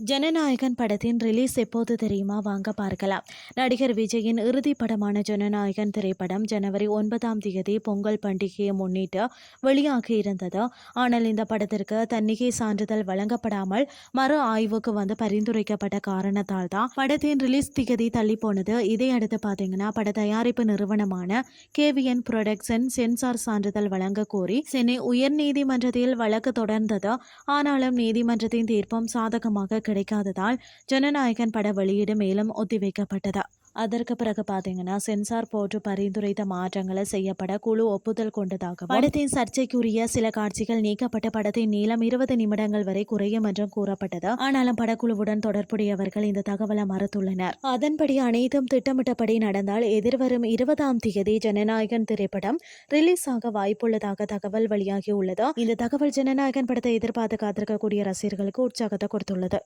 ஜனநாயகன் படத்தின் ரிலீஸ் எப்போது தெரியுமா? வாங்க பார்க்கலாம். நடிகர் விஜயின் இறுதி படமான ஜனநாயகன் திரைப்படம் ஜனவரி ஒன்பதாம் தேதி பொங்கல் பண்டிகையை முன்னிட்டு வெளியாகி இருந்தது. ஆனால் இந்த படத்திற்கு தன்னிகை சான்றிதழ் வழங்கப்படாமல் மறு ஆய்வுக்கு வந்து பரிந்துரைக்கப்பட்ட காரணத்தால் தான் படத்தின் ரிலீஸ் திகதி தள்ளி போனது இதையடுத்து பார்த்தீங்கன்னா பட தயாரிப்பு நிறுவனமான கேவிஎன் புரொடக்ஷன் சென்சார் சான்றிதழ் வழங்க கோரி சென்னை உயர்நீதிமன்றத்தில் வழக்கு தொடர்ந்தது. ஆனாலும் நீதிமன்றத்தின் தீர்ப்பும் சாதகமாக கிடைக்காததால் ஜனநாயகன் பட வெளியீடு மேலும் ஒத்திவைக்கப்பட்டது. அதற்கு பிறகு பார்த்தீங்கன்னா சென்சார் போட்டு பரிந்துரைத்த மாற்றங்களை செய்யப்பட குழு ஒப்புதல் கொண்டதாக படத்தின் சர்ச்சைக்குரிய சில காட்சிகள் நீக்கப்பட்ட படத்தின் நீளம் இருபது நிமிடங்கள் வரை குறையும் என்றும் கூறப்பட்டது. ஆனாலும் படக்குழுவுடன் தொடர்புடையவர்கள் இந்த தகவலை மறுத்துள்ளனர். அதன்படி அனைத்தும் திட்டமிட்டபடி நடந்தால் எதிர்வரும் இருபதாம் தேதி ஜனநாயகன் திரைப்படம் ரிலீஸ் ஆக வாய்ப்புள்ளதாக தகவல் வெளியாகியுள்ளது. இந்த தகவல் ஜனநாயகன் படத்தை எதிர்பார்த்து காத்திருக்கக்கூடிய ரசிகர்களுக்கு உற்சாகத்தை கொடுத்துள்ளது.